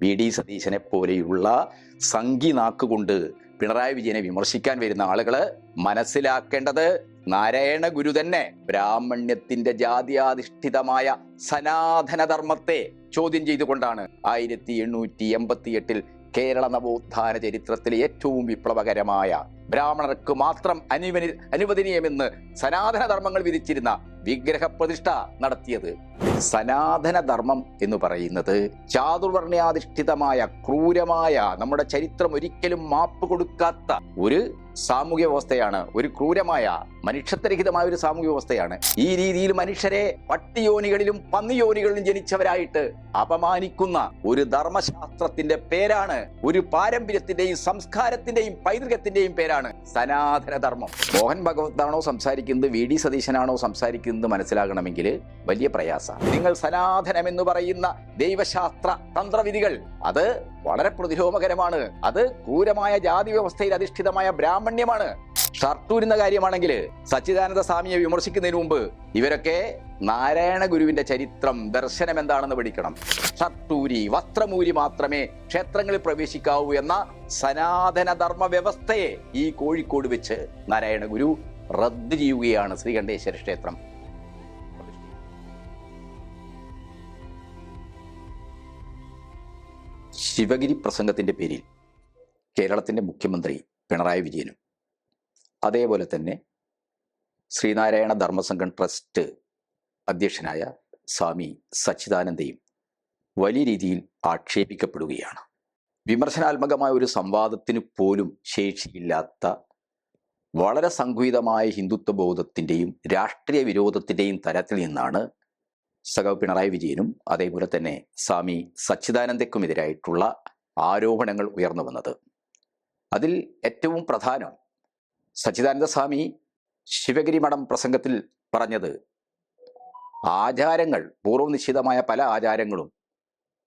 V D സതീശനെ പോലെയുള്ള സംഘി നാക്കുകൊണ്ട് പിണറായി വിജയനെ വിമർശിക്കാൻ വരുന്ന ആളുകൾ മനസ്സിലാക്കേണ്ടത് നാരായണ ഗുരു തന്നെ ബ്രാഹ്മണ്യത്തിന്റെ ജാതിയാധിഷ്ഠിതമായ സനാതനധർമ്മത്തെ ചോദ്യം ചെയ്തുകൊണ്ടാണ് ആയിരത്തി എണ്ണൂറ്റി എൺപത്തി എട്ടിൽ കേരള നവോത്ഥാന ചരിത്രത്തിലെ ഏറ്റവും വിപ്ലവകരമായ ബ്രാഹ്മണർക്ക് മാത്രം അനുവനി അനുവദനീയമെന്ന് സനാതനധർമ്മങ്ങൾ വിധിച്ചിരുന്ന വിഗ്രഹ പ്രതിഷ്ഠ നടത്തിയത്. സനാതന ധർമ്മം എന്ന് പറയുന്നത് ചാതുർവർണയാധിഷ്ഠിതമായ ക്രൂരമായ നമ്മുടെ ചരിത്രം ഒരിക്കലും മാപ്പ് കൊടുക്കാത്ത ഒരു സാമൂഹ്യ വ്യവസ്ഥയാണ് ഒരു ക്രൂരമായ മനുഷ്യത്വരഹിതമായ ഒരു സാമൂഹ്യ വ്യവസ്ഥയാണ് ഈ രീതിയിൽ മനുഷ്യരെ പട്ടിയോനികളിലും പന്നിയോനികളിലും ജനിച്ചവരായിട്ട് അപമാനിക്കുന്ന ഒരു ധർമ്മശാസ്ത്രത്തിന്റെ പേരാണ് ഒരു പാരമ്പര്യത്തിന്റെയും സംസ്കാരത്തിന്റെയും പൈതൃകത്തിന്റെയും പേരാണ് സനാതനധർമ്മം. മോഹൻ ഭഗവത്താണോ സംസാരിക്കുന്നത് വി ഡി സതീശനാണോ സംസാരിക്കുന്നത് മനസ്സിലാകണമെങ്കിൽ വലിയ പ്രയാസ. നിങ്ങൾ സനാതനം എന്ന് പറയുന്ന ദൈവശാസ്ത്ര തന്ത്രവിധികൾ അത് വളരെ പ്രതിലോമകരമാണ് അത് ക്രൂരമായ ജാതി വ്യവസ്ഥയിൽ അധിഷ്ഠിതമായ ബ്രാഹ്മണ്യമാണ്. ഷർട്ടൂരുന്ന കാര്യമാണെങ്കിൽ സച്ചിദാനന്ദ സ്വാമിയെ വിമർശിക്കുന്നതിന് മുമ്പ് ഇവരൊക്കെ നാരായണ ഗുരുവിന്റെ ചരിത്രം ദർശനം എന്താണെന്ന് പഠിക്കണം. ഷർട്ടൂരി വസ്ത്രമൂരി മാത്രമേ ക്ഷേത്രങ്ങളിൽ പ്രവേശിക്കാവൂ എന്ന സനാതന ധർമ്മ വ്യവസ്ഥയെ ഈ കോഴിക്കോട് വെച്ച് നാരായണ ഗുരു റദ്ദ് ചെയ്യുകയാണ് ശ്രീകണ്ഠേശ്വര ക്ഷേത്രം. ശിവഗിരി പ്രസംഗത്തിന്റെ പേരിൽ കേരളത്തിന്റെ മുഖ്യമന്ത്രി പിണറായി വിജയനും അതേപോലെ തന്നെ ശ്രീനാരായണ ധർമ്മസംഘം ട്രസ്റ്റ് അധ്യക്ഷനായ സ്വാമി സച്ചിദാനന്ദയും വലിയ രീതിയിൽ ആക്ഷേപിക്കപ്പെടുകയാണ്. വിമർശനാത്മകമായ ഒരു സംവാദത്തിന് പോലും ശേഷിയില്ലാത്ത വളരെ സംഘുവിതമായ ഹിന്ദുത്വ ബോധത്തിന്റെയും രാഷ്ട്രീയ വിരോധത്തിന്റെയും തരത്തിൽ നിന്നാണ് സഖാവ് പിണറായി വിജയനും അതേപോലെ തന്നെ സ്വാമി സച്ചിദാനന്ദക്കുമെതിരായിട്ടുള്ള ആരോപണങ്ങൾ ഉയർന്നു വന്നത്. അതിൽ ഏറ്റവും പ്രധാനം സച്ചിദാനന്ദ സ്വാമി ശിവഗിരി മഠം പ്രസംഗത്തിൽ പറഞ്ഞത് ആചാരങ്ങൾ പൂർവനിശ്ചിതമായ പല ആചാരങ്ങളും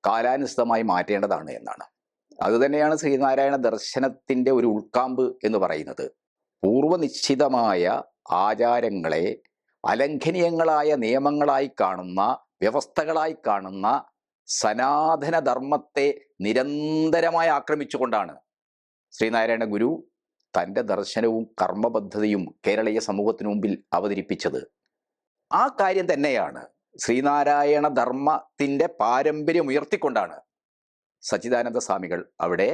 കാലാനുസൃതമായി മാറ്റേണ്ടതാണ് എന്നാണ്. അതുതന്നെയാണ് ശ്രീനാരായണ ദർശനത്തിന്റെ ഒരു ഉൾക്കാമ്പ് എന്ന് പറയുന്നത്. പൂർവനിശ്ചിതമായ ആചാരങ്ങളെ അലംഘനീയങ്ങളായ നിയമങ്ങളായി കാണുന്ന വ്യവസ്ഥകളായി കാണുന്ന സനാതനധർമ്മത്തെ നിരന്തരമായി ആക്രമിച്ചുകൊണ്ടാണ് ശ്രീനാരായണ ഗുരു തന്റെ ദർശനവും കർമ്മബദ്ധതയും കേരളീയ സമൂഹത്തിനു മുമ്പിൽ അവതരിപ്പിച്ചത്. ആ കാര്യം തന്നെയാണ് ശ്രീനാരായണ ധർമ്മത്തിന്റെ പാരമ്പര്യം ഉയർത്തിക്കൊണ്ടാണ് സച്ചിദാനന്ദ സ്വാമികൾ അവിടെ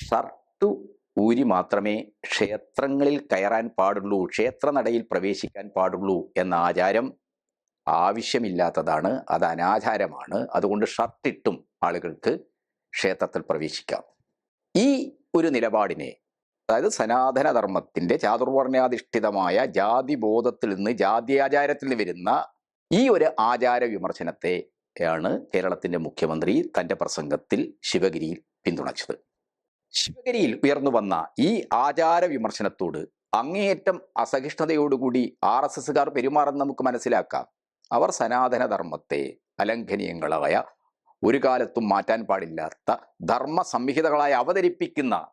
ഷർട്ടു ഊരി മാത്രമേ ക്ഷേത്രങ്ങളിൽ കയറാൻ പാടുള്ളൂ ക്ഷേത്രനടയിൽ പ്രവേശിക്കാൻ പാടുള്ളൂ എന്ന ആചാരം ആവശ്യമില്ലാത്തതാണ് അത് അനാചാരമാണ് അതുകൊണ്ട് ഷർട്ടിട്ടും ആളുകൾക്ക് ക്ഷേത്രത്തിൽ പ്രവേശിക്കാം. ഈ ഒരു നിലപാടിനെ അതായത് സനാതനധർമ്മത്തിന്റെ ചാതുർവർണാധിഷ്ഠിതമായ ജാതി ബോധത്തിൽ നിന്ന് ജാതിയാചാരത്തിൽ നിന്ന് വരുന്ന ഈ ഒരു ആചാര വിമർശനത്തെയാണ് കേരളത്തിന്റെ മുഖ്യമന്ത്രി തന്റെ പ്രസംഗത്തിൽ ശിവഗിരിയിൽ പിന്തുണച്ചത്. ശിവഗിരിയിൽ ഉയർന്നു വന്ന ഈ ആചാര വിമർശനത്തോട് അങ്ങേയറ്റം അസഹിഷ്ണുതയോടുകൂടി ആർ എസ് എസ്സുകാർ പെരുമാറുന്ന നമുക്ക് മനസ്സിലാക്കാം. അവർ സനാതനധർമ്മത്തെ അലംഘനീയങ്ങളായ ഒരു കാലത്തും മാറ്റാൻ പാടില്ലാത്ത ധർമ്മ സംഹിതകളായി അവതരിപ്പിക്കുന്ന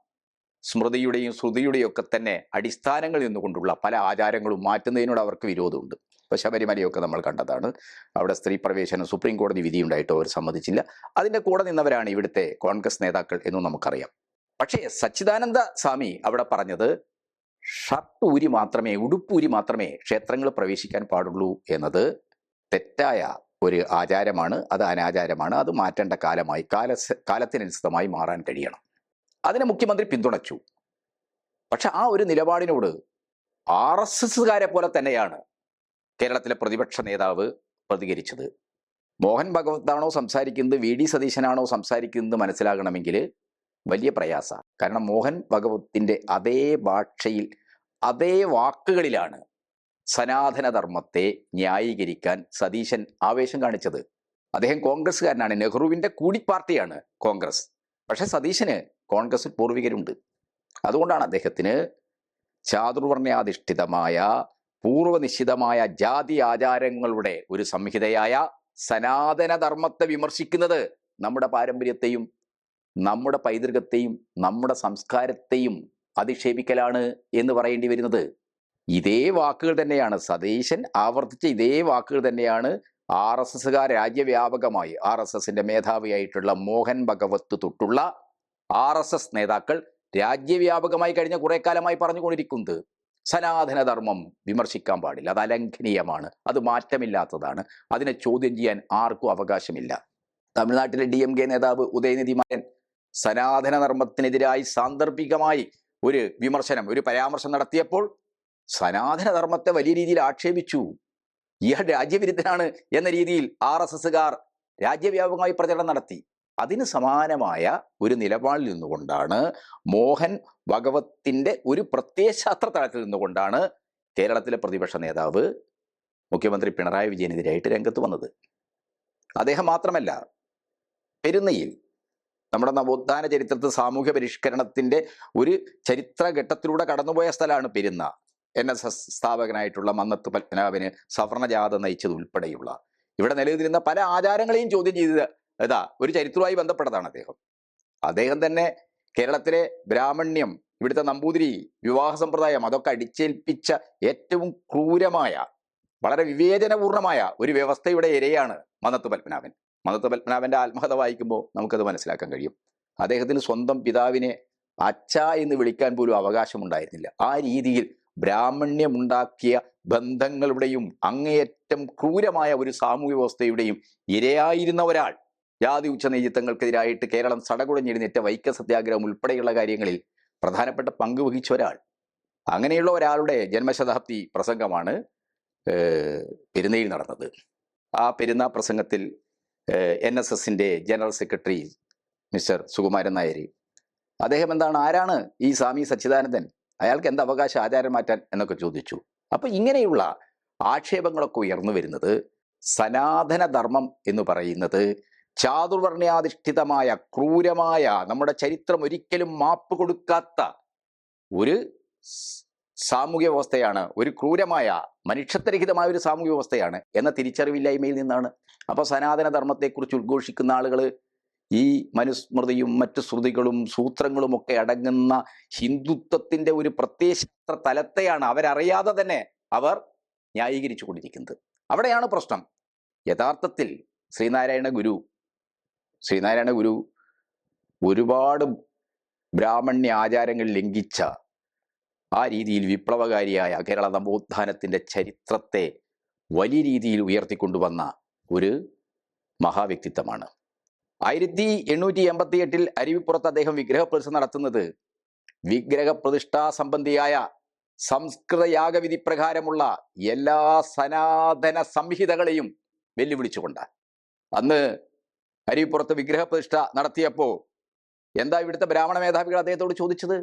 സ്മൃതിയുടെയും ശ്രുതിയുടെയും ഒക്കെ തന്നെ അടിസ്ഥാനങ്ങളിൽ നിന്നുകൊണ്ടുള്ള പല ആചാരങ്ങളും മാറ്റുന്നതിനോട് അവർക്ക് വിരോധമുണ്ട്. ഇപ്പോൾ ശബരിമലയൊക്കെ നമ്മൾ കണ്ടതാണ്. അവിടെ സ്ത്രീ പ്രവേശനം സുപ്രീം കോടതി വിധിയുണ്ടായിട്ടോ അവർ സമ്മതിച്ചില്ല. അതിന്റെ കൂടെ നിന്നവരാണ് ഇവിടുത്തെ കോൺഗ്രസ് നേതാക്കൾ എന്നും നമുക്കറിയാം. പക്ഷേ സച്ചിദാനന്ദ സ്വാമി അവിടെ പറഞ്ഞത് ഷർട്ട് ഊരി മാത്രമേ ഉടുപ്പൂരി മാത്രമേ ക്ഷേത്രങ്ങൾ പ്രവേശിക്കാൻ പാടുള്ളൂ എന്നത് തെറ്റായ ഒരു ആചാരമാണ്. അത് അനാചാരമാണ്. അത് മാറ്റേണ്ട കാലമായി കാല കാലത്തിനനുസൃതമായി മാറാൻ കഴിയണം. അതിനെ മുഖ്യമന്ത്രി പിന്തുണച്ചു. പക്ഷെ ആ ഒരു നിലപാടിനോട് ആർ എസ് എസുകാരെ പോലെ തന്നെയാണ് കേരളത്തിലെ പ്രതിപക്ഷ നേതാവ് പ്രതികരിച്ചത്. മോഹൻ ഭഗവത്താണോ സംസാരിക്കുന്നത് വി ഡി സതീശനാണോ സംസാരിക്കുന്നത് മനസ്സിലാകണമെങ്കിൽ വലിയ പ്രയാസ. കാരണം മോഹൻ ഭഗവത്തിന്റെ അതേ ഭാഷയിൽ അതേ വാക്കുകളിലാണ് സനാതനധർമ്മത്തെ ന്യായീകരിക്കാൻ സതീശൻ ആവേശം കാണിച്ചത്. അദ്ദേഹം കോൺഗ്രസ്സുകാരനാണ്. നെഹ്റുവിന്റെ കൂടി പാർട്ടിയാണ് കോൺഗ്രസ്. പക്ഷെ സതീശന് കോൺഗ്രസിൽ പൂർവികരുണ്ട്. അതുകൊണ്ടാണ് അദ്ദേഹത്തിന് ചാതുർവർണയാധിഷ്ഠിതമായ പൂർവനിശ്ചിതമായ ജാതി ആചാരങ്ങളുടെ ഒരു സംഹിതയായ സനാതനധർമ്മത്തെ വിമർശിക്കുന്നത് നമ്മുടെ പാരമ്പര്യത്തെയും നമ്മുടെ പൈതൃകത്തെയും നമ്മുടെ സംസ്കാരത്തെയും അധിക്ഷേപിക്കലാണ് എന്ന് പറയേണ്ടി വരുന്നത്. ഇതേ വാക്കുകൾ തന്നെയാണ് സതീശൻ ആവർത്തിച്ച ഇതേ വാക്കുകൾ തന്നെയാണ് ആർ എസ് എസുകാർ രാജ്യവ്യാപകമായി ആർ എസ് എസിന്റെ മേധാവിയായിട്ടുള്ള മോഹൻ ഭഗവത്ത് തൊട്ടുള്ള ആർ എസ് എസ് നേതാക്കൾ രാജ്യവ്യാപകമായി കഴിഞ്ഞ കുറെ കാലമായി പറഞ്ഞുകൊണ്ടിരിക്കുന്നത്. സനാതനധർമ്മം വിമർശിക്കാൻ പാടില്ല അത് അലംഘനീയമാണ് അത് മാറ്റമില്ലാത്തതാണ് അതിനെ ചോദ്യം ചെയ്യാൻ ആർക്കും അവകാശമില്ല. തമിഴ്നാട്ടിലെ ഡി എം കെ നേതാവ് ഉദയനിധി മാരൻ സനാതന ധർമ്മത്തിനെതിരായി സാന്ദർഭികമായി ഒരു വിമർശനം ഒരു പരാമർശം നടത്തിയപ്പോൾ സനാതന ധർമ്മത്തെ വലിയ രീതിയിൽ ആക്ഷേപിച്ചു. ഇയാൾ രാജ്യവിരുദ്ധനാണ് എന്ന രീതിയിൽ ആർ എസ് എസുകാർ രാജ്യവ്യാപകമായി പ്രചരണം നടത്തി. അതിന് സമാനമായ ഒരു നിലപാടിൽ നിന്നുകൊണ്ടാണ് മോഹൻ ഭഗവത്തിന്റെ ഒരു പ്രത്യയശാസ്ത്ര തലത്തിൽ നിന്നുകൊണ്ടാണ് കേരളത്തിലെ പ്രതിപക്ഷ നേതാവ് മുഖ്യമന്ത്രി പിണറായി വിജയനെതിരായിട്ട് രംഗത്ത് വന്നത്. അദ്ദേഹം മാത്രമല്ല പെരുന്നയിൽ നമ്മുടെ നവോത്ഥാന ചരിത്രത്തിൽ സാമൂഹ്യ പരിഷ്കരണത്തിന്റെ ഒരു ചരിത്രഘട്ടത്തിലൂടെ കടന്നുപോയ സ്ഥലമാണ് പെരുന്ന. എൻ എസ് എസ് സ്ഥാപകനായിട്ടുള്ള മന്നത്ത് പത്മനാഭന് സവർണജാഥ നയിച്ചത് ഉൾപ്പെടെയുള്ള. ഇവിടെ നിലനിന്നിരുന്ന പല ആചാരങ്ങളെയും ചോദ്യം ചെയ്തത് ഇതാ ഒരു ചരിത്രവുമായി ബന്ധപ്പെട്ടതാണ് അദ്ദേഹം. അദ്ദേഹം തന്നെ കേരളത്തിലെ ബ്രാഹ്മണ്യം ഇവിടുത്തെ നമ്പൂതിരി വിവാഹ സമ്പ്രദായം അതൊക്കെ അടിച്ചേൽപ്പിച്ച ഏറ്റവും ക്രൂരമായ വളരെ വിവേചനപൂർണമായ ഒരു വ്യവസ്ഥയുടെ ഇരയാണ് മന്നത്ത് പത്മനാഭൻ. മന്നത്ത് പത്മനാഭന്റെ ആത്മകഥ വായിക്കുമ്പോൾ നമുക്കത് മനസ്സിലാക്കാൻ കഴിയും. അദ്ദേഹത്തിന് സ്വന്തം പിതാവിനെ അച്ഛ എന്ന് വിളിക്കാൻ പോലും അവകാശമുണ്ടായിരുന്നില്ല. ആ രീതിയിൽ ബ്രാഹ്മണ്യമുണ്ടാക്കിയ ബന്ധങ്ങളുടെയും അങ്ങേയറ്റം ക്രൂരമായ ഒരു സാമൂഹ്യ വ്യവസ്ഥയുടെയും ഇരയായിരുന്ന ഒരാൾ ജാതി ഉച്ചനീചിത്വങ്ങൾക്കെതിരായിട്ട് കേരളം സടകുടഞ്ഞെഴുന്നേറ്റ വൈക്ക സത്യാഗ്രഹം ഉൾപ്പെടെയുള്ള കാര്യങ്ങളിൽ പ്രധാനപ്പെട്ട പങ്ക് വഹിച്ച ഒരാൾ. അങ്ങനെയുള്ള ഒരാളുടെ ജന്മശതാബ്ദി പ്രസംഗമാണ് പെരുന്നയിൽ നടന്നത്. ആ പെരുന്ന പ്രസംഗത്തിൽ എൻ എസ് എസിന്റെ general secretary mister Sukumaran Nair അദ്ദേഹം എന്താണ് ആരാണ് ഈ സ്വാമി സച്ചിദാനന്ദൻ? അയാൾക്ക് എന്ത് അവകാശം ആചാരം മാറ്റാൻ എന്നൊക്കെ ചോദിച്ചു. അപ്പൊ ഇങ്ങനെയുള്ള ആക്ഷേപങ്ങളൊക്കെ ഉയർന്നു വരുന്നത് സനാതനധർമ്മം എന്ന് പറയുന്നത് ചാതുർവർണയാധിഷ്ഠിതമായ ക്രൂരമായ നമ്മുടെ ചരിത്രം ഒരിക്കലും മാപ്പ് കൊടുക്കാത്ത ഒരു സാമൂഹ്യ വ്യവസ്ഥയാണ് ഒരു ക്രൂരമായ മനുഷ്യത്വരഹിതമായ ഒരു സാമൂഹ്യ വ്യവസ്ഥയാണ് എന്ന തിരിച്ചറിവില്ലായ്മയിൽ നിന്നാണ്. അപ്പൊ സനാതന ധർമ്മത്തെക്കുറിച്ച് ഉദ്ഘോഷിക്കുന്ന ആളുകൾ ഈ മനുസ്മൃതിയും മറ്റു ശ്രുതികളും സൂത്രങ്ങളും ഒക്കെ അടങ്ങുന്ന ഹിന്ദുത്വത്തിന്റെ ഒരു പ്രത്യയശാസ്ത്ര തലത്തെയാണ് അവരറിയാതെ തന്നെ അവർ ന്യായീകരിച്ചു കൊണ്ടിരിക്കുന്നത്. അവിടെയാണ് പ്രശ്നം. യഥാർത്ഥത്തിൽ ശ്രീനാരായണ ഗുരു ശ്രീനാരായണ ഗുരു ഒരുപാട് ബ്രാഹ്മണ്യ ആചാരങ്ങൾ ലംഘിച്ച ആ രീതിയിൽ വിപ്ലവകാരിയായ കേരള നവോത്ഥാനത്തിന്റെ ചരിത്രത്തെ വലിയ രീതിയിൽ ഉയർത്തിക്കൊണ്ടുവന്ന ഒരു മഹാവ്യക്തിത്വമാണ്. ആയിരത്തി എണ്ണൂറ്റി എൺപത്തി എട്ടിൽ അരുവിപ്പുറത്ത് അദ്ദേഹം വിഗ്രഹപ്രതിഷ്ഠ നടത്തുന്നത് വിഗ്രഹപ്രതിഷ്ഠാ സംബന്ധിയായ സംസ്കൃത യാഗവിധി പ്രകാരമുള്ള എല്ലാ സനാതന സംഹിതകളെയും വെല്ലുവിളിച്ചുകൊണ്ട്. അന്ന് അരുവിപ്പുറത്ത് വിഗ്രഹപ്രതിഷ്ഠ നടത്തിയപ്പോൾ എന്താ ഇവിടുത്തെ ബ്രാഹ്മണ മേധാവികൾ അദ്ദേഹത്തോട് ചോദിച്ചത്?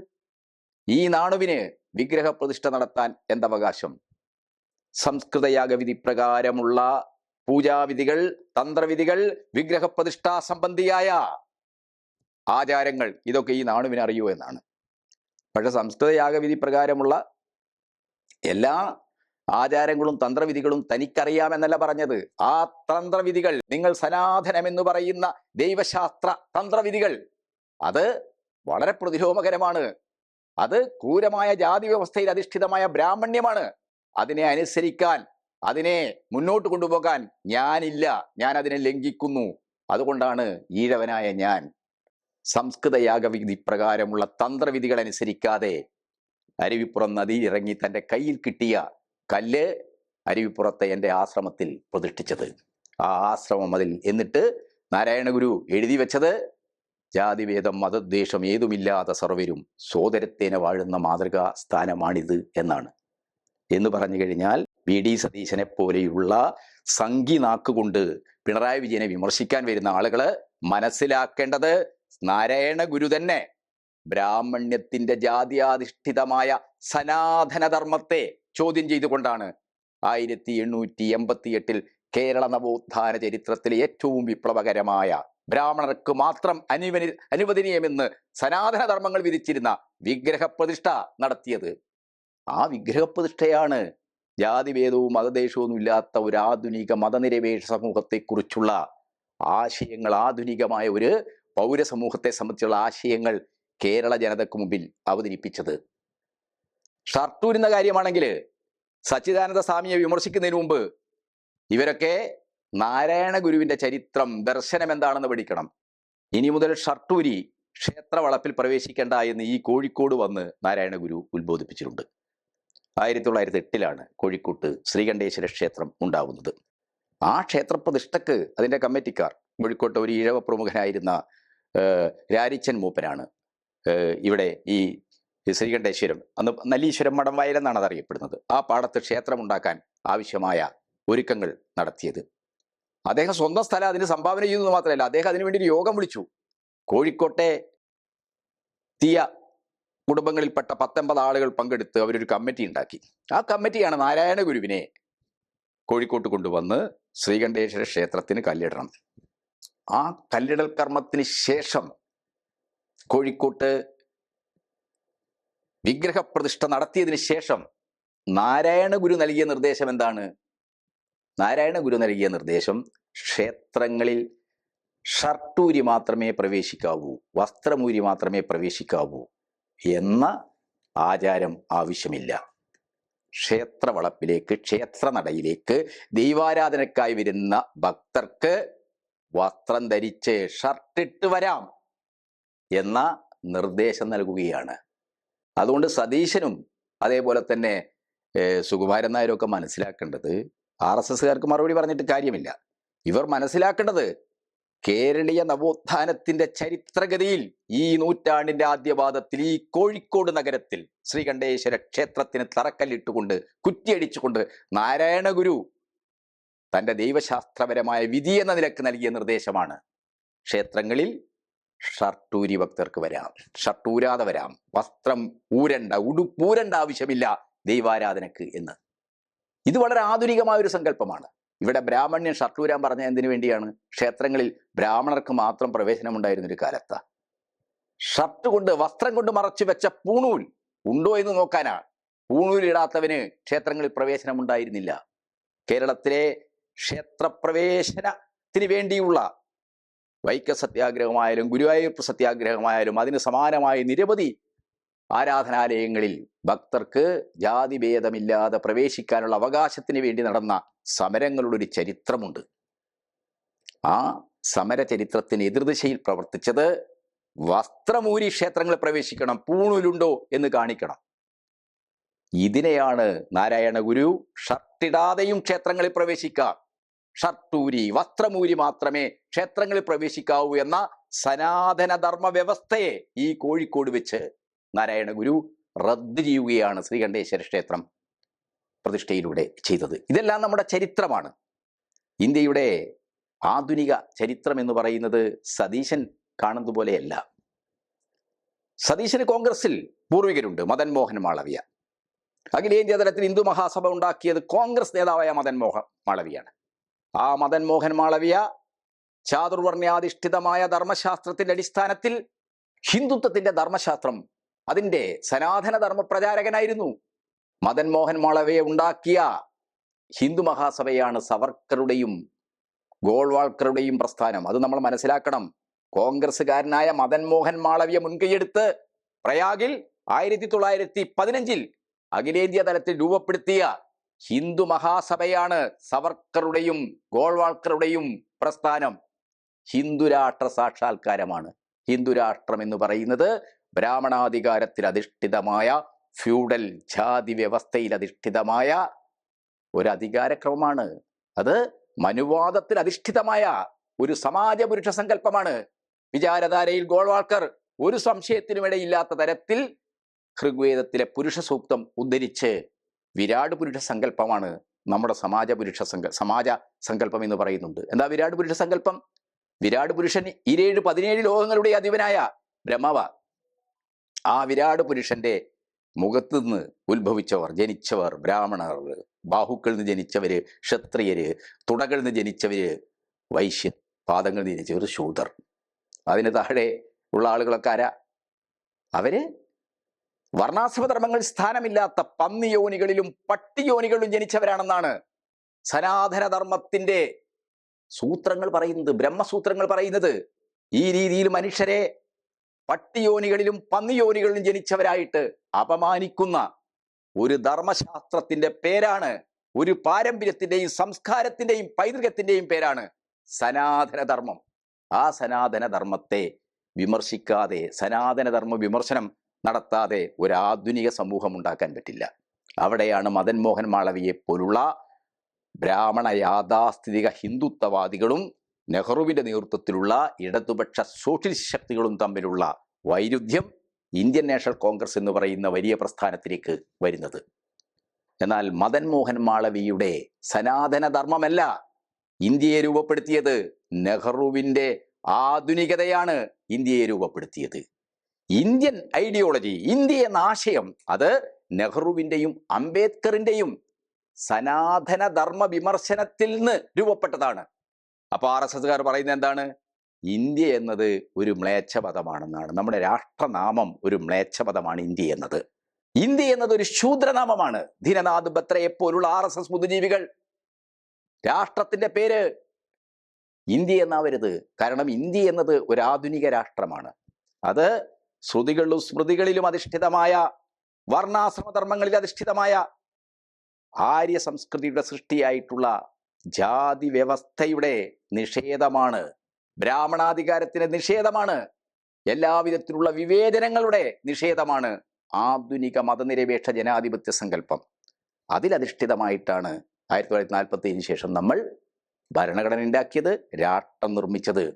ഈ നാണുവിന് വിഗ്രഹപ്രതിഷ്ഠ നടത്താൻ എന്തവകാശം? സംസ്കൃതയാഗവിധി പ്രകാരമുള്ള പൂജാവിധികൾ തന്ത്രവിധികൾ വിഗ്രഹപ്രതിഷ്ഠാ സംബന്ധിയായ ആചാരങ്ങൾ ഇതൊക്കെ ഈ നാണുവിന് അറിയൂ എന്നാണ്. പക്ഷെ സംസ്കൃത യാഗവിധി പ്രകാരമുള്ള എല്ലാ ആചാരങ്ങളും തന്ത്രവിധികളും തനിക്കറിയാമെന്നല്ല പറഞ്ഞത്. ആ തന്ത്രവിധികൾ നിങ്ങൾ സനാതനമെന്ന് പറയുന്ന ദൈവശാസ്ത്ര തന്ത്രവിധികൾ അത് വളരെ പ്രതിലോമകരമാണ് അത് ക്രൂരമായ ജാതി വ്യവസ്ഥയിൽ അധിഷ്ഠിതമായ ബ്രാഹ്മണ്യമാണ്. അതിനെ അനുസരിക്കാൻ അതിനെ മുന്നോട്ട് കൊണ്ടുപോകാൻ ഞാനില്ല. ഞാൻ അതിനെ ലംഘിക്കുന്നു. അതുകൊണ്ടാണ് ഈഴവനായ ഞാൻ സംസ്കൃത യാഗവിധി പ്രകാരമുള്ള തന്ത്രവിധികൾ അനുസരിക്കാതെ അരുവിപ്പുറം നദിയിൽ ഇറങ്ങി തന്റെ കയ്യിൽ കിട്ടിയ കല്ല് അരുവിപ്പുറത്തെ എന്റെ ആശ്രമത്തിൽ പ്രതിഷ്ഠിച്ചത്. ആ ആശ്രമം അതിൽ എന്നിട്ട് നാരായണഗുരു എഴുതി വെച്ചത് ജാതിഭേദം മതദ്വേഷം ഏതുമില്ലാത്ത സർവരും സോദരത്തേനെ വാഴുന്ന മാതൃകാ സ്ഥാനമാണിത് എന്നാണ്. എന്ന് പറഞ്ഞു കഴിഞ്ഞാൽ വി. ഡി. സതീശനെ പോലെയുള്ള സംഘി നാക്കുകൊണ്ട് പിണറായി വിജയനെ വിമർശിക്കാൻ വരുന്ന ആളുകൾ മനസ്സിലാക്കേണ്ടത് നാരായണ ഗുരു തന്നെ. ബ്രാഹ്മണ്യത്തിന്റെ ജാതിയാധിഷ്ഠിതമായ സനാതനധർമ്മത്തെ ചോദ്യം ചെയ്തുകൊണ്ടാണ് ആയിരത്തി എണ്ണൂറ്റി എൺപത്തി എട്ടിൽ കേരള നവോത്ഥാന ചരിത്രത്തിലെ ഏറ്റവും വിപ്ലവകരമായ ബ്രാഹ്മണർക്ക് മാത്രം അനുവനി അനുവദനീയമെന്ന് സനാതനധർമ്മങ്ങൾ വിധിച്ചിരുന്ന വിഗ്രഹപ്രതിഷ്ഠ നടത്തിയത്. ആ വിഗ്രഹപ്രതിഷ്ഠയാണ് ജാതിഭേദവും മതദേശവും ഇല്ലാത്ത ഒരു ആധുനിക മതനിരപേക്ഷ സമൂഹത്തെക്കുറിച്ചുള്ള ആശയങ്ങൾ ആധുനികമായ ഒരു പൗരസമൂഹത്തെ സംബന്ധിച്ചുള്ള ആശയങ്ങൾ കേരള ജനതയ്ക്ക് മുമ്പിൽ അവതരിപ്പിച്ചത്. ഷർട്ടൂരുന്ന കാര്യമാണെങ്കിൽ സച്ചിദാനന്ദ സ്വാമിയെ വിമർശിക്കുന്നതിന് മുമ്പ് ഇവരൊക്കെ നാരായണ ഗുരുവിന്റെ ചരിത്രം ദർശനം എന്താണെന്ന് പഠിക്കണം. ഇനി മുതൽ ഷർട്ടൂരി ക്ഷേത്രവളപ്പിൽ പ്രവേശിക്കേണ്ട എന്ന് ഈ കോഴിക്കോട് വന്ന് നാരായണ ഗുരു ഉത്ബോധിപ്പിച്ചിട്ടുണ്ട്. ആയിരത്തി തൊള്ളായിരത്തി എട്ടിലാണ് കോഴിക്കോട്ട് ശ്രീകണ്ഠേശ്വര ക്ഷേത്രം ഉണ്ടാവുന്നത്. ആ ക്ഷേത്ര പ്രതിഷ്ഠക്ക് അതിന്റെ കമ്മിറ്റിക്കാർ കോഴിക്കോട്ട് ഒരു ഇഴവ പ്രമുഖനായിരുന്ന രാരിച്ചൻ മൂപ്പനാണ്. ഇവിടെ ഈ ശ്രീകണ്ഠേശ്വരം അന്ന് നല്ലീശ്വരം മടം വയലെന്നാണ് അത് അറിയപ്പെടുന്നത് ആ പാടത്ത് ക്ഷേത്രം ഉണ്ടാക്കാൻ ആവശ്യമായ ഒരുക്കങ്ങൾ നടത്തിയത്. അദ്ദേഹം സ്വന്തം സ്ഥലം അതിന് സംഭാവന ചെയ്തു എന്ന് മാത്രമല്ല അദ്ദേഹം അതിനു വേണ്ടി ഒരു യോഗം വിളിച്ചു. കോഴിക്കോട്ടെ തീയ കുടുംബങ്ങളിൽപ്പെട്ട പത്തൊമ്പത് ആളുകൾ പങ്കെടുത്ത് അവരൊരു കമ്മിറ്റി ഉണ്ടാക്കി. ആ കമ്മിറ്റിയാണ് നാരായണ ഗുരുവിനെ കോഴിക്കോട്ട് കൊണ്ടുവന്ന് ശ്രീകണ്ഠേശ്വര ക്ഷേത്രത്തിന് കല്ലിടണം. ആ കല്ലിടൽ കർമ്മത്തിന് ശേഷം കോഴിക്കോട്ട് വിഗ്രഹപ്രതിഷ്ഠ നടത്തിയതിന് ശേഷം നാരായണ ഗുരു നൽകിയ നിർദ്ദേശം എന്താണ്? നാരായണ ഗുരു നൽകിയ നിർദ്ദേശം ക്ഷേത്രങ്ങളിൽ ഷർട്ടൂരി മാത്രമേ പ്രവേശിക്കാവൂ വസ്ത്രമൂരി മാത്രമേ പ്രവേശിക്കാവൂ എന്ന ആചാരം ആവശ്യമില്ല. ക്ഷേത്ര വളപ്പിലേക്ക് ക്ഷേത്ര നടയിലേക്ക് ദൈവാരാധനക്കായി വരുന്ന ഭക്തർക്ക് വസ്ത്രം ധരിച്ച് ഷർട്ടിട്ട് വരാം എന്ന നിർദ്ദേശം നൽകുകയാണ്. അതുകൊണ്ട് സതീശനും അതേപോലെ തന്നെ സുകുമാരൻ നായരും ഒക്കെ മനസ്സിലാക്കേണ്ടത് ആർ എസ് എസ്സുകാർക്ക് മറുപടി പറഞ്ഞിട്ട് കാര്യമില്ല. ഇവർ മനസ്സിലാക്കേണ്ടത് കേരളീയ നവോത്ഥാനത്തിന്റെ ചരിത്രഗതിയിൽ ഈ നൂറ്റാണ്ടിന്റെ ആദ്യപാദത്തിൽ ഈ കോഴിക്കോട് നഗരത്തിൽ ശ്രീകണ്ഠേശ്വര ക്ഷേത്രത്തിന് തറക്കല്ലിട്ടുകൊണ്ട് കുറ്റിയടിച്ചുകൊണ്ട് നാരായണഗുരു തന്റെ ദൈവശാസ്ത്രപരമായ വിധി എന്ന നിലയ്ക്ക് നൽകിയ നിർദ്ദേശമാണ്. ക്ഷേത്രങ്ങളിൽ ഷർട്ടൂരി ഭക്തർക്ക് വരാം. ഷർട്ടൂരാതെ വരാം. വസ്ത്രം ഊരണ്ട ഉടുപ്പൂരണ്ട ആവശ്യമില്ല ദൈവാരാധനക്ക് എന്ന്. ഇത് വളരെ ആധുനികമായ ഒരു സങ്കല്പമാണ്. ഇവിടെ ബ്രാഹ്മണ്യൻ ഷർട്ടൂരാൻ പറഞ്ഞ എന്തിനു വേണ്ടിയാണ്? ക്ഷേത്രങ്ങളിൽ ബ്രാഹ്മണർക്ക് മാത്രം പ്രവേശനമുണ്ടായിരുന്ന ഒരു കാലത്ത്. ഷർട്ട് കൊണ്ട് വസ്ത്രം കൊണ്ട് മറച്ചു വെച്ച പൂണൂൽ ഉണ്ടോ എന്ന് നോക്കാനാ. പൂണൂലിടാത്തവന് ക്ഷേത്രങ്ങളിൽ പ്രവേശനം ഉണ്ടായിരുന്നില്ല കേരളത്തിലെ ക്ഷേത്രപ്രവേശനത്തിന് വേണ്ടിയുള്ള വൈക്ക സത്യാഗ്രഹമായാലും ഗുരുവായൂർപ്പ് സത്യാഗ്രഹമായാലും അതിന് സമാനമായി നിരവധി ആരാധനാലയങ്ങളിൽ ഭക്തർക്ക് ജാതിഭേദമില്ലാതെ പ്രവേശിക്കാനുള്ള അവകാശത്തിന് വേണ്ടി നടന്ന സമരങ്ങളുടെ ഒരു ചരിത്രമുണ്ട്. ആ സമര ചരിത്രത്തിന് എതിർദിശയിൽ പ്രവർത്തിച്ചത് വസ്ത്രമൂരി ക്ഷേത്രങ്ങളിൽ പ്രവേശിക്കണം പൂണൂലുണ്ടോ എന്ന് കാണിക്കണം. ഇതിനെയാണ് നാരായണ ഗുരു ഷർട്ടിടാതെയും ക്ഷേത്രങ്ങളിൽ പ്രവേശിക്കാം ഷർട്ടൂരി വസ്ത്രമൂരി മാത്രമേ ക്ഷേത്രങ്ങളിൽ പ്രവേശിക്കാവൂ എന്ന സനാതനധർമ്മ വ്യവസ്ഥയെ ഈ കോഴിക്കോട് വെച്ച് നാരായണ ഗുരു റദ്ദ് ചെയ്യുകയാണ് ശ്രീകണ്ഠേശ്വര ക്ഷേത്രം പ്രതിഷ്ഠയിലൂടെ ചെയ്തത്. ഇതെല്ലാം നമ്മുടെ ചരിത്രമാണ്. ഇന്ത്യയുടെ ആധുനിക ചരിത്രം എന്ന് പറയുന്നത് സതീശൻ കാണുന്നത് പോലെയല്ല. സതീശന് കോൺഗ്രസിൽ പൂർവികരുണ്ട് മദൻ മോഹൻ മാളവിയ. അഖിലേന്ത്യാ തലത്തിൽ ഹിന്ദു മഹാസഭ ഉണ്ടാക്കിയത് കോൺഗ്രസ് നേതാവായ മദൻ മോഹൻ മാളവിയാണ്. ആ മദൻ മോഹൻ മാളവിയ ചാതുർവർണ്യാധിഷ്ഠിതമായ ധർമ്മശാസ്ത്രത്തിന്റെ അടിസ്ഥാനത്തിൽ ഹിന്ദുത്വത്തിന്റെ ധർമ്മശാസ്ത്രം അതിന്റെ സനാതന ധർമ്മ പ്രചാരകനായിരുന്നു മദൻ മോഹൻ മാളവയെ ഉണ്ടാക്കിയ ഹിന്ദു മഹാസഭയാണ് സവർക്കറുടെയും ഗോൾവാൾക്കറുടെയും പ്രസ്ഥാനം. അത് നമ്മൾ മനസ്സിലാക്കണം. കോൺഗ്രസ്സുകാരനായ മദൻ മോഹൻ മാളവിയ മുൻകൈയെടുത്ത് പ്രയാഗിൽ ആയിരത്തി തൊള്ളായിരത്തി പതിനഞ്ചിൽ അഖിലേന്ത്യാ തലത്തിൽ രൂപപ്പെടുത്തിയ ഹിന്ദു മഹാസഭയാണ് സവർക്കറുടെയും ഗോൾവാൾക്കറുടെയും പ്രസ്ഥാനം. ഹിന്ദുരാഷ്ട്ര സാക്ഷാത്കാരമാണ്. ഹിന്ദുരാഷ്ട്രം എന്ന് പറയുന്നത് ബ്രാഹ്മണാധികാരത്തിൽ അധിഷ്ഠിതമായ ഫ്യൂഡൽ ജാതി വ്യവസ്ഥയിൽ അധിഷ്ഠിതമായ ഒരു അധികാരക്രമമാണ്. അത് മനുവാദത്തിൽ അധിഷ്ഠിതമായ ഒരു സമാജ പുരുഷ സങ്കല്പമാണ്. വിചാരധാരയിൽ ഗോൾവാൾക്കർ ഒരു സംശയത്തിനുമിടയില്ലാത്ത തരത്തിൽ ഋഗ്വേദത്തിലെ പുരുഷ സൂക്തം ഉദ്ധരിച്ച് വിരാട് പുരുഷ സങ്കല്പമാണ് നമ്മുടെ സമാജ പുരുഷ സങ്ക സമാജ സങ്കല്പം എന്ന് പറയുന്നുണ്ട്. എന്താ വിരാട് പുരുഷ സങ്കല്പം? വിരാട് പുരുഷൻ ഇരേഴ് പതിനേഴ് ലോകങ്ങളുടെ അധിപനായ ബ്രഹ്മവ. ആ വിരാട് പുരുഷന്റെ മുഖത്ത് നിന്ന് ഉത്ഭവിച്ചവർ ജനിച്ചവർ ബ്രാഹ്മണർ ബാഹുക്കളിൽ നിന്ന് ജനിച്ചവര് ക്ഷത്രിയര് തുടകളിൽ നിന്ന് ജനിച്ചവര് വൈശ്യൻ പാദങ്ങളിൽ നിന്ന് ജനിച്ചവർ ശൂദർ അതിന് താഴെ ഉള്ള ആളുകളൊക്കെ ആരാ? അവർ വർണാശ്രമധർമ്മങ്ങൾ സ്ഥാനമില്ലാത്ത പന്നിയോനികളിലും പട്ടിയോനികളിലും ജനിച്ചവരാണെന്നാണ് സനാതനധർമ്മത്തിന്റെ സൂത്രങ്ങൾ പറയുന്നത് ബ്രഹ്മസൂത്രങ്ങൾ പറയുന്നത്. ഈ രീതിയിൽ മനുഷ്യരെ പട്ടിയോനികളിലും പന്നിയോനികളിലും ജനിച്ചവരായിട്ട് അപമാനിക്കുന്ന ഒരു ധർമ്മശാസ്ത്രത്തിന്റെ പേരാണ് ഒരു പാരമ്പര്യത്തിന്റെയും സംസ്കാരത്തിന്റെയും പൈതൃകത്തിന്റെയും പേരാണ് സനാതനധർമ്മം. ആ സനാതനധർമ്മത്തെ വിമർശിക്കാതെ സനാതനധർമ്മ വിമർശനം നടത്താതെ ഒരു ആധുനിക സമൂഹം ഉണ്ടാക്കാൻ പറ്റില്ല. അവിടെയാണ് മദൻ മോഹൻ മാളവിയെ പോലുള്ള ബ്രാഹ്മണ യാഥാസ്ഥിതിക ഹിന്ദുത്വവാദികളും നെഹ്റുവിന്റെ നേതൃത്വത്തിലുള്ള ഇടതുപക്ഷ സോഷ്യലിസ്റ്റ് ശക്തികളും തമ്മിലുള്ള വൈരുദ്ധ്യം ഇന്ത്യൻ നാഷണൽ കോൺഗ്രസ് എന്ന് പറയുന്ന വലിയ പ്രസ്ഥാനത്തിലേക്ക് വരുന്നത്. എന്നാൽ മദൻ മോഹൻ മാളവിയുടെ സനാതനധർമ്മമല്ല ഇന്ത്യയെ രൂപപ്പെടുത്തിയത്. നെഹ്റുവിന്റെ ആധുനികതയാണ് ഇന്ത്യയെ രൂപപ്പെടുത്തിയത്. ഇന്ത്യൻ ഐഡിയോളജി ഇന്ത്യ എന്ന ആശയം അത് നെഹ്റുവിന്റെയും അംബേദ്കറിന്റെയും സനാതനധർമ്മ വിമർശനത്തിൽ നിന്ന് രൂപപ്പെട്ടതാണ്. അപ്പൊ ആർ എസ് എസ്സുകാർ പറയുന്നത് എന്താണ്? ഇന്ത്യ എന്നത് ഒരു മ്ലേച്ഛപദമാണെന്നാണ് നമ്മുടെ രാഷ്ട്രനാമം ഒരു മ്ലേച്ഛപദമാണ് ഇന്ത്യ എന്നത്. ഇന്ത്യ എന്നത് ഒരു ശൂദ്രനാമമാണ്. ദീനനാഥ് ബത്രയെ പോലുള്ള ആർ എസ് എസ് ബുദ്ധിജീവികൾ. രാഷ്ട്രത്തിന്റെ പേര് ഇന്ത്യ എന്നാവരുത്. കാരണം ഇന്ത്യ എന്നത് ഒരു ആധുനിക രാഷ്ട്രമാണ്. അത് ശ്രുതികളിലും സ്മൃതികളിലും അധിഷ്ഠിതമായ വർണാശ്രമധർമ്മങ്ങളിൽ അധിഷ്ഠിതമായ ആര്യ സംസ്കൃതിയുടെ സൃഷ്ടിയായിട്ടുള്ള ജാതി വ്യവസ്ഥയുടെ നിഷേധമാണ്. ബ്രാഹ്മണാധികാരത്തിന്റെ നിഷേധമാണ്. എല്ലാവിധത്തിലുള്ള വിവേചനങ്ങളുടെ നിഷേധമാണ്. ആധുനിക മതനിരപേക്ഷ ജനാധിപത്യ സങ്കല്പം. അതിലധിഷ്ഠിതമായിട്ടാണ് ആയിരത്തി തൊള്ളായിരത്തി നാൽപ്പത്തി ശേഷം നമ്മൾ ഭരണഘടന ഉണ്ടാക്കിയത് രാഷ്ട്രം നിർമ്മിച്ചത്.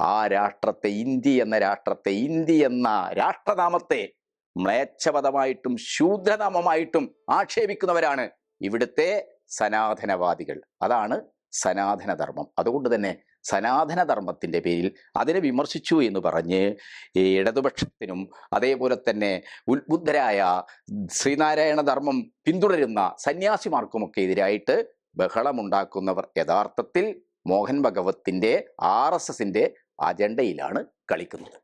ആ രാഷ്ട്രത്തെ ഇന്ത്യ എന്ന രാഷ്ട്രത്തെ ഇന്ത്യ എന്ന രാഷ്ട്രനാമത്തെ മ്ലേച്ഛപദമായിട്ടും ശൂദ്രനാമമായിട്ടും ആക്ഷേപിക്കുന്നവരാണ് ഇവിടുത്തെ സനാതനവാദികൾ. അതാണ് സനാതനധർമ്മം. അതുകൊണ്ട് തന്നെ സനാതനധർമ്മത്തിന്റെ പേരിൽ അതിനെ വിമർശിച്ചു എന്ന് പറഞ്ഞ് ഇടതുപക്ഷത്തിനും അതേപോലെ തന്നെ ഉത്ബുദ്ധരായ ശ്രീനാരായണ ധർമ്മം പിന്തുടരുന്ന സന്യാസിമാർക്കുമൊക്കെ എതിരായിട്ട് ബഹളമുണ്ടാക്കുന്നവർ യഥാർത്ഥത്തിൽ മോഹൻ ഭഗവത്തിന്റെ ആർ എസ് എസിന്റെ അജണ്ടയിലാണ് കളിക്കുന്നത്.